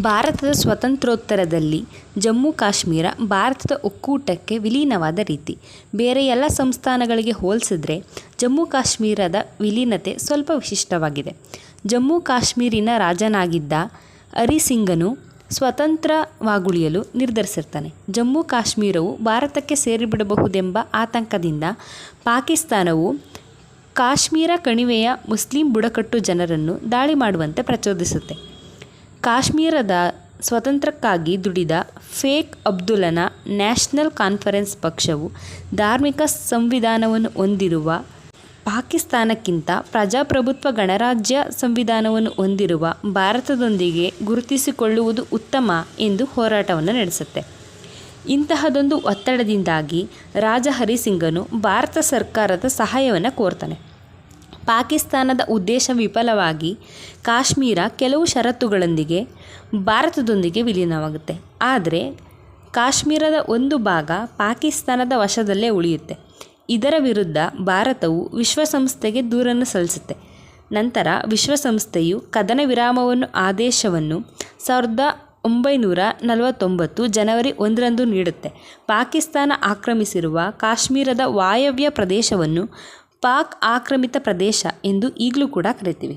ಭಾರತದ ಸ್ವತಂತ್ರೋತ್ತರದಲ್ಲಿ ಜಮ್ಮು ಕಾಶ್ಮೀರ ಭಾರತದ ಒಕ್ಕೂಟಕ್ಕೆ ವಿಲೀನವಾದ ರೀತಿ. ಬೇರೆ ಎಲ್ಲ ಸಂಸ್ಥಾನಗಳಿಗೆ ಹೋಲಿಸಿದ್ರೆ ಜಮ್ಮು ಕಾಶ್ಮೀರದ ವಿಲೀನತೆ ಸ್ವಲ್ಪ ವಿಶಿಷ್ಟವಾಗಿದೆ. ಜಮ್ಮು ಕಾಶ್ಮೀರಿನ ರಾಜನಾಗಿದ್ದ ಹರಿಸಿಂಗನು ಸ್ವತಂತ್ರವಾಗುಳಿಯಲು ನಿರ್ಧರಿಸಿರ್ತಾನೆ. ಜಮ್ಮು ಕಾಶ್ಮೀರವು ಭಾರತಕ್ಕೆ ಸೇರಿಬಿಡಬಹುದೆಂಬ ಆತಂಕದಿಂದ ಪಾಕಿಸ್ತಾನವು ಕಾಶ್ಮೀರ ಕಣಿವೆಯ ಮುಸ್ಲಿಂ ಬುಡಕಟ್ಟು ಜನರನ್ನು ದಾಳಿ ಮಾಡುವಂತೆ ಪ್ರಚೋದಿಸುತ್ತೆ. ಕಾಶ್ಮೀರದ ಸ್ವತಂತ್ರಕ್ಕಾಗಿ ದುಡಿದ ಫೇಕ್ ಅಬ್ದುಲ್ಲನ ನ್ಯಾಷನಲ್ ಕಾನ್ಫರೆನ್ಸ್ ಪಕ್ಷವು ಧಾರ್ಮಿಕ ಸಂವಿಧಾನವನ್ನು ಹೊಂದಿರುವ ಪಾಕಿಸ್ತಾನಕ್ಕಿಂತ ಪ್ರಜಾಪ್ರಭುತ್ವ ಗಣರಾಜ್ಯ ಸಂವಿಧಾನವನ್ನು ಹೊಂದಿರುವ ಭಾರತದೊಂದಿಗೆ ಗುರುತಿಸಿಕೊಳ್ಳುವುದು ಉತ್ತಮ ಎಂದು ಹೋರಾಟವನ್ನು ನಡೆಸುತ್ತೆ. ಇಂತಹದೊಂದು ಒತ್ತಡದಿಂದಾಗಿ ರಾಜ ಹರಿಸಿಂಗನು ಭಾರತ ಸರ್ಕಾರದ ಸಹಾಯವನ್ನು ಕೋರ್ತಾನೆ. ಪಾಕಿಸ್ತಾನದ ಉದ್ದೇಶ ವಿಫಲವಾಗಿ ಕಾಶ್ಮೀರ ಕೆಲವು ಷರತ್ತುಗಳೊಂದಿಗೆ ಭಾರತದೊಂದಿಗೆ ವಿಲೀನವಾಗುತ್ತೆ. ಆದರೆ ಕಾಶ್ಮೀರದ ಒಂದು ಭಾಗ ಪಾಕಿಸ್ತಾನದ ವಶದಲ್ಲೇ ಉಳಿಯುತ್ತೆ. ಇದರ ವಿರುದ್ಧ ಭಾರತವು ವಿಶ್ವಸಂಸ್ಥೆಗೆ ದೂರನ್ನು ಸಲ್ಲಿಸುತ್ತೆ. ನಂತರ ವಿಶ್ವಸಂಸ್ಥೆಯು ಕದನ ವಿರಾಮವನ್ನು, ಆದೇಶವನ್ನು ಸಾವಿರದ ಒಂಬೈನೂರ ನಲವತ್ತೊಂಬತ್ತು ಜನವರಿ ಒಂದರಂದು ನೀಡುತ್ತೆ. ಪಾಕಿಸ್ತಾನ ಆಕ್ರಮಿಸಿರುವ ಕಾಶ್ಮೀರದ ವಾಯವ್ಯ ಪ್ರದೇಶವನ್ನು ಪಾಕ್ ಆಕ್ರಮಿತ ಪ್ರದೇಶ ಎಂದು ಈಗಲೂ ಕೂಡ ಕರಿತೀವಿ.